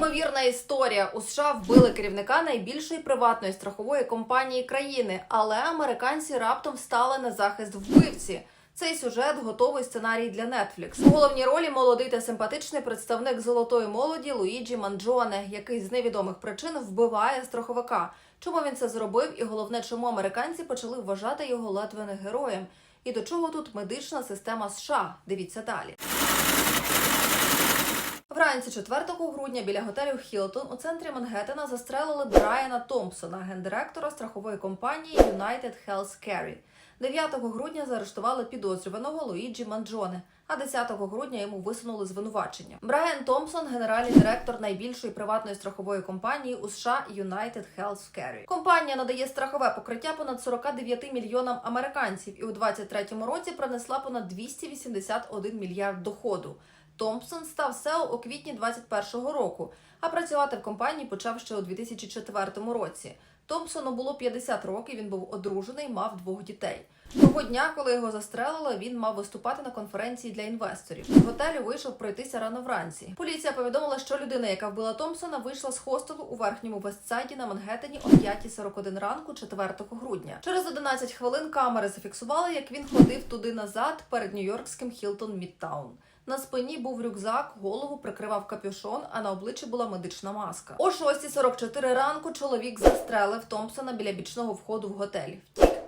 Неймовірна історія. У США вбили керівника найбільшої приватної страхової компанії країни, але американці раптом стали на захист вбивці. Цей сюжет готовий сценарій для Netflix. У головній ролі молодий та симпатичний представник золотої молоді Луїджі Манджоне, який з невідомих причин вбиває страховика. Чому він це зробив, і головне, чому американці почали вважати його ледве не героєм? І до чого тут медична система США? Дивіться далі. Вранці 4 грудня біля готелю Хілтон у центрі Мангеттена застрелили Брайана Томпсона, гендиректора страхової компанії United Health Carry. 9 грудня заарештували підозрюваного Луїджі Манджоне, а 10 грудня йому висунули звинувачення. Брайан Томпсон, генеральний директор найбільшої приватної страхової компанії у США United Health Carry. Компанія надає страхове покриття понад 49 мільйонам американців і у 2023 році принесла понад 281 мільярд доходу. Томпсон став SEO у квітні 2021 року, а працювати в компанії почав ще у 2004 році. Томпсону було 50 років. Він був одружений, мав двох дітей. Того дня, коли його застрелили, він мав виступати на конференції для інвесторів. З готелю вийшов пройтися рано вранці. Поліція повідомила, що людина, яка вбила Томпсона, вийшла з хостелу у верхньому Вестсайді на Мангеттені о 5.41 ранку 4 грудня. Через 11 хвилин камери зафіксували, як він ходив туди назад перед нью-йоркським Хілтон Мідтаун. На спині був рюкзак, голову прикривав капюшон, а на обличчі була медична маска. О 6.44 ранку чоловік застрелив Томпсона біля бічного входу в готель.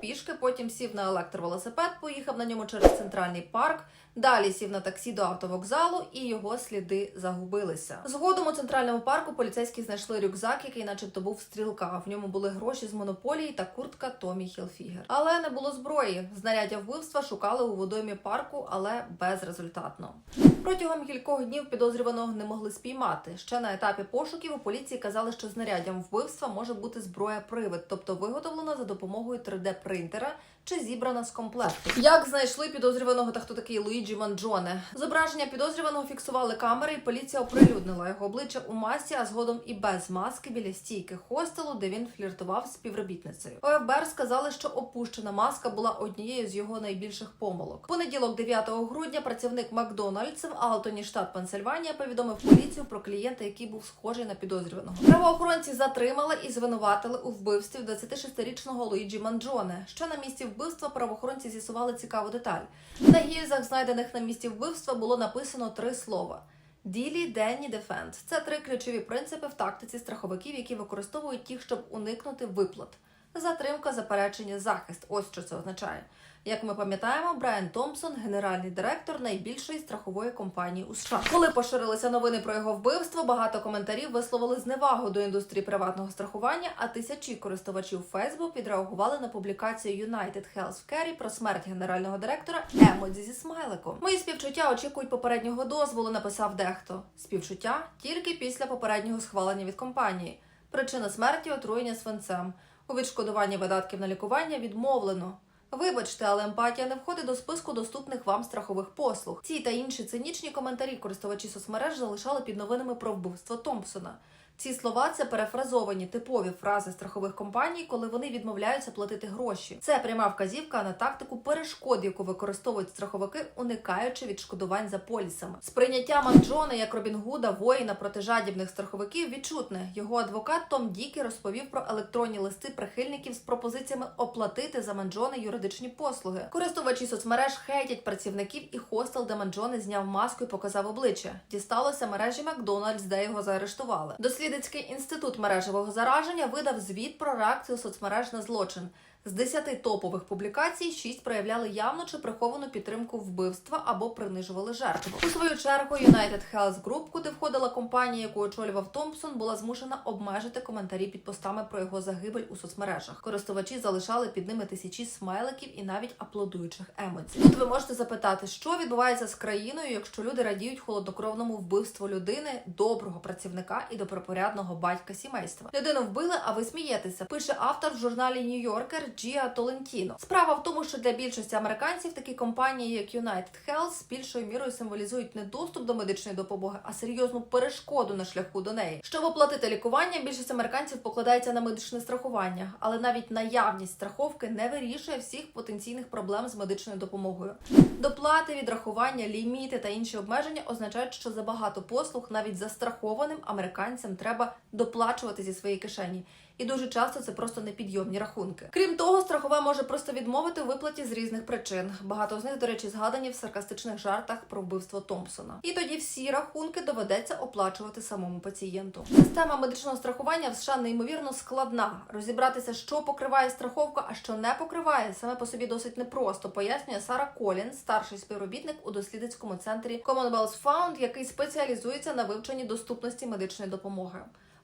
Пішки, потім сів на електровелосипед, поїхав на ньому через центральний парк. Далі сів на таксі до автовокзалу, і його сліди загубилися. Згодом у центральному парку поліцейські знайшли рюкзак, який, начебто, був стрілка. В ньому були гроші з монополії та куртка Томі Хілфігер. Але не було зброї. Знаряддя вбивства шукали у водоймі парку, але безрезультатно. Протягом кількох днів підозрюваного не могли спіймати. Ще на етапі пошуків у поліції казали, що знаряддям вбивства може бути зброя-привид, тобто виготовлена за допомогою 3D-принтера чи зібрана з комплекту. Як знайшли підозрюваного та хто такий Луїджі Манджоне? Зображення підозрюваного фіксували камери, і поліція оприлюднила його обличчя у масці, а згодом і без маски біля стійки хостелу, де він фліртував з співробітницею. У ФБР сказали, що опущена маска була однією з його найбільших помилок. Понеділок, 9 грудня, працівник Макдональдс в Алтоні, штат Пенсильванія, повідомив поліцію про клієнта, який був схожий на підозрюваного. Правоохоронці затримали і звинуватили у вбивстві 26-річного Луїджі Манджоне. Що на місці вбивства правоохоронці з'ясували цікаву деталь. На гільзах, знайдених на місці вбивства, було написано три слова. Ділі, Денні, Дефенд. Це три ключові принципи в тактиці страховиків, які використовують їх, щоб уникнути виплат. Затримка, заперечення, захист. Ось що це означає. Як ми пам'ятаємо, Брайан Томпсон, генеральний директор найбільшої страхової компанії у США. Коли поширилися новини про його вбивство, багато коментарів висловили зневагу до індустрії приватного страхування, а тисячі користувачів Facebook відреагували на публікацію United Health Carry про смерть генерального директора Емодзі зі смайликом. Мої співчуття очікують попереднього дозволу. Написав дехто. Співчуття тільки після попереднього схвалення від компанії. Причина смерті отруєння свинцем. У відшкодуванні видатків на лікування відмовлено. Вибачте, але емпатія не входить до списку доступних вам страхових послуг. Ці та інші цинічні коментарі користувачі соцмереж залишали під новинами про вбивство Томпсона. Ці слова це перефразовані типові фрази страхових компаній, коли вони відмовляються платити гроші. Це пряма вказівка на тактику перешкод, яку використовують страховики, уникаючи відшкодувань за полісами. Сприйняття Манджона як Робін Гуда, воїна проти жадібних страховиків відчутне. Його адвокат Том Дікі розповів про електронні листи прихильників з пропозиціями оплатити за Манджони юридичні послуги. Користувачі соцмереж хейтять працівників і хостел, де Манджони зняв маску і показав обличчя. Дісталося мережі Макдональдс, де його заарештували. Дослідницький інститут мережевого зараження видав звіт про реакцію соцмереж на злочин. З 10 топових публікацій 6 проявляли явну чи приховану підтримку вбивства або принижували жертву. У свою чергу United Health Group, куди входила компанія, яку очолював Томпсон, була змушена обмежити коментарі під постами про його загибель у соцмережах. Користувачі залишали під ними тисячі смайликів і навіть аплодуючих емоцій. Тут ви можете запитати, що відбувається з країною, якщо люди радіють холоднокровному вбивству людини, доброго працівника і добропорядного батька сімейства. Людину вбили, а ви смієтеся. Пише автор в журналі Yorker Джіа Толентіно. Справа в тому, що для більшості американців такі компанії, як United Health, більшою мірою символізують не доступ до медичної допомоги, а серйозну перешкоду на шляху до неї. Щоб оплатити лікування, більшість американців покладається на медичне страхування, але навіть наявність страховки не вирішує всіх потенційних проблем з медичною допомогою. Доплати, відрахування, ліміти та інші обмеження означають, що за багато послуг навіть застрахованим американцям треба доплачувати зі своєї кишені. І дуже часто це просто непідйомні рахунки. Крім того, страхова може просто відмовити у виплаті з різних причин. Багато з них, до речі, згадані в саркастичних жартах про вбивство Томпсона. І тоді всі рахунки доведеться оплачувати самому пацієнту. Система медичного страхування в США неймовірно складна. Розібратися, що покриває страховка, а що не покриває, саме по собі досить непросто, пояснює Сара Колін, старший співробітник у дослідницькому центрі Commonwealth Fund, який спеціалізується на вивченні доступності медичної допомоги.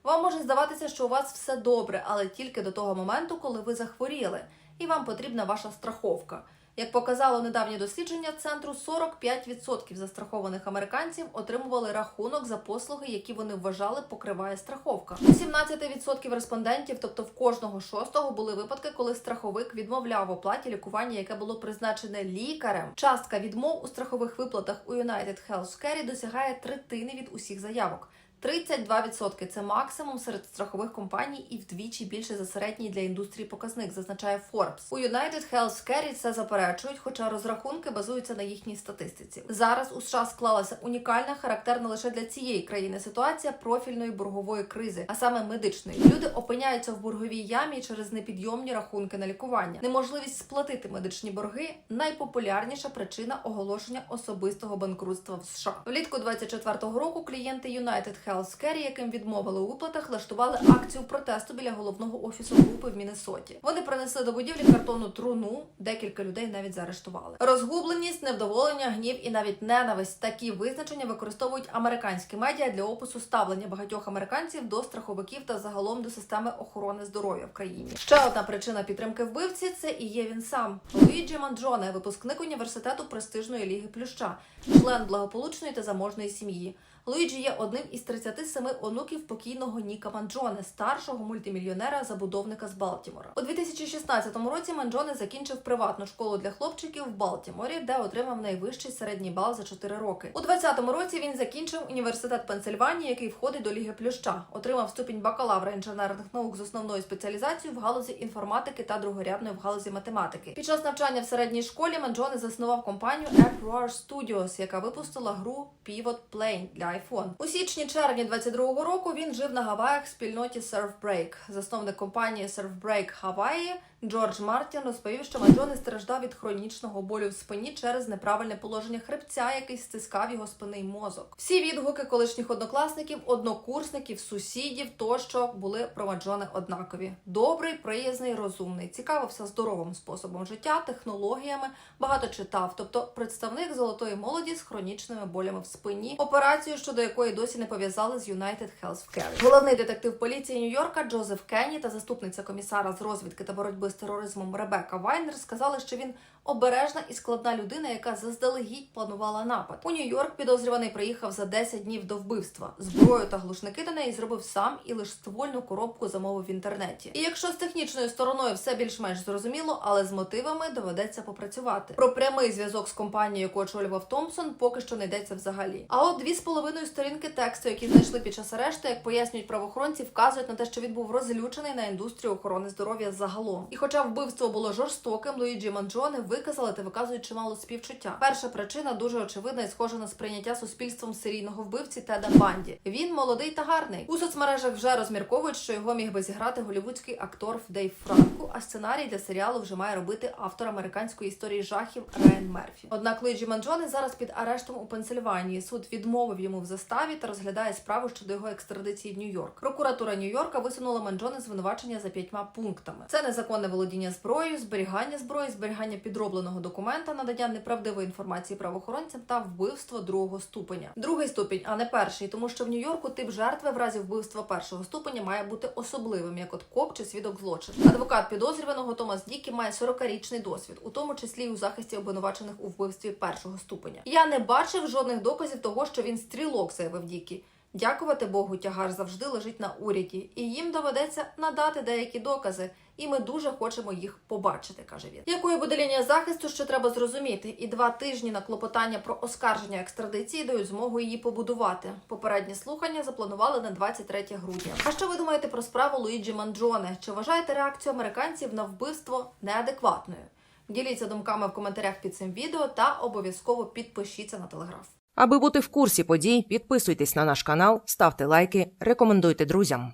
Вам може здаватися, що у вас все добре, але тільки до того моменту, коли ви захворіли, і вам потрібна ваша страховка. Як показало недавнє дослідження центру, 45% застрахованих американців отримували рахунок за послуги, які вони вважали покриває страховка. У 17% респондентів, тобто в кожного шостого, були випадки, коли страховик відмовляв оплаті лікування, яке було призначене лікарем. Частка відмов у страхових виплатах у United Health Care досягає третини від усіх заявок. 32% – це максимум серед страхових компаній і вдвічі більше за середній для індустрії показник, зазначає Forbes. У United Health Care це заперечують, хоча розрахунки базуються на їхній статистиці. Зараз у США склалася унікальна, характерна лише для цієї країни ситуація профільної боргової кризи, а саме медичної. Люди опиняються в борговій ямі через непідйомні рахунки на лікування. Неможливість сплатити медичні борги найпопулярніша причина оголошення особистого банкрутства в США. Влітку 24-го року клієнти United Health Care, яким відмовили у виплатах, влаштували акцію протесту біля головного офісу групи в Міннесоті. Вони принесли до будівлі картонну труну. Декілька людей навіть заарештували. Розгубленість, невдоволення, гнів і навіть ненависть. Такі визначення використовують американські медіа для опису ставлення багатьох американців до страховиків та загалом до системи охорони здоров'я в країні. Ще одна причина підтримки вбивці це і є він сам. Луїджі Манджоне, випускник університету престижної ліги Плюща, член благополучної та заможної сім'ї. Луїджі є одним із 37 онуків покійного Ніка Манджоне, старшого мультимільйонера забудовника з Балтімора. У 2016 році Манджоне закінчив приватну школу для хлопчиків в Балтіморі, де отримав найвищий середній бал за 4 роки. У 2020 році він закінчив університет Пенсильванії, який входить до Ліги Плюща, отримав ступінь бакалавра інженерних наук з основною спеціалізацією в галузі інформатики та другорядної в галузі математики. Під час навчання в середній школі Манджоне заснував компанію App Studios, яка випустила гру Pivot Plane для iPhone. У січні-червні 22-го року він жив на Гаваях в спільноті Surfbreak. Засновник компанії Surfbreak Hawaii Джордж Мартін розповів, що Манджоне страждав від хронічного болю в спині через неправильне положення хребця, який стискав його спинний мозок. Всі відгуки колишніх однокласників, однокурсників, сусідів тощо були про Манджоне однакові: добрий, приязний, розумний, цікавився здоровим способом життя, технологіями, багато читав, тобто представник золотої молоді з хронічними болями в спині, операцію щодо якої досі не пов'язали з United Health Care. Головний детектив поліції Нью-Йорка Джозеф Кенні та заступниця комісара з розвідки та боротьби з тероризмом Ребека Вайнер сказали, що він обережна і складна людина, яка заздалегідь планувала напад. У Нью-Йорк підозрюваний приїхав за 10 днів до вбивства. Зброю та глушники до неї зробив сам і лише ствольну коробку замовив в інтернеті. І якщо з технічною стороною все більш-менш зрозуміло, але з мотивами доведеться попрацювати. Про прямий зв'язок з компанією, яку очолював Томпсон, поки що не йдеться взагалі. А от дві з половиною сторінки тексту, які знайшли під час арешту, як пояснюють правоохоронці, вказують на те, що він був розлючений на індустрію охорони здоров'я загалом. І хоча вбивство було жорстоким, Луїджі Манджоне виказали та виказують чимало співчуття. Перша причина дуже очевидна і схожа на сприйняття суспільством серійного вбивці Теда Банді. Він молодий та гарний. У соцмережах вже розмірковують, що його міг би зіграти голівудський актор Дейв Франку, а сценарій для серіалу вже має робити автор американської історії жахів Райан Мерфі. Однак Луїджі Манджоне зараз під арештом у Пенсильванії. Суд відмовив йому в заставі та розглядає справу щодо його екстрадиції в Нью-Йорк. Прокуратура Нью-Йорка висунула Манджоне звинувачення за п'ятьма пунктами: це незаконне володіння зброєю, зберігання зброї, зберігання підробленого документа, надання неправдивої інформації правоохоронцям та вбивство другого ступеня. Другий ступінь, а не перший, тому що в Нью-Йорку тип жертви в разі вбивства першого ступеня має бути особливим, як от коп чи свідок злочину. Адвокат підозрюваного Томас Дікі має 40-річний досвід, у тому числі у захисті обвинувачених у вбивстві першого ступеня. Я не бачив жодних доказів того, що він стрілок, заявив Дікі. Дякувати Богу, тягар завжди лежить на уряді, і їм доведеться надати деякі докази, і ми дуже хочемо їх побачити, каже він. Якою буде лінія захисту, що треба зрозуміти, і два тижні на клопотання про оскарження екстрадиції дають змогу її побудувати. Попередні слухання запланували на 23 грудня. А що ви думаєте про справу Луїджі Манджоне? Чи вважаєте реакцію американців на вбивство неадекватною? Діліться думками в коментарях під цим відео та обов'язково підпишіться на телеграф. Аби бути в курсі подій, підписуйтесь на наш канал, ставте лайки, рекомендуйте друзям.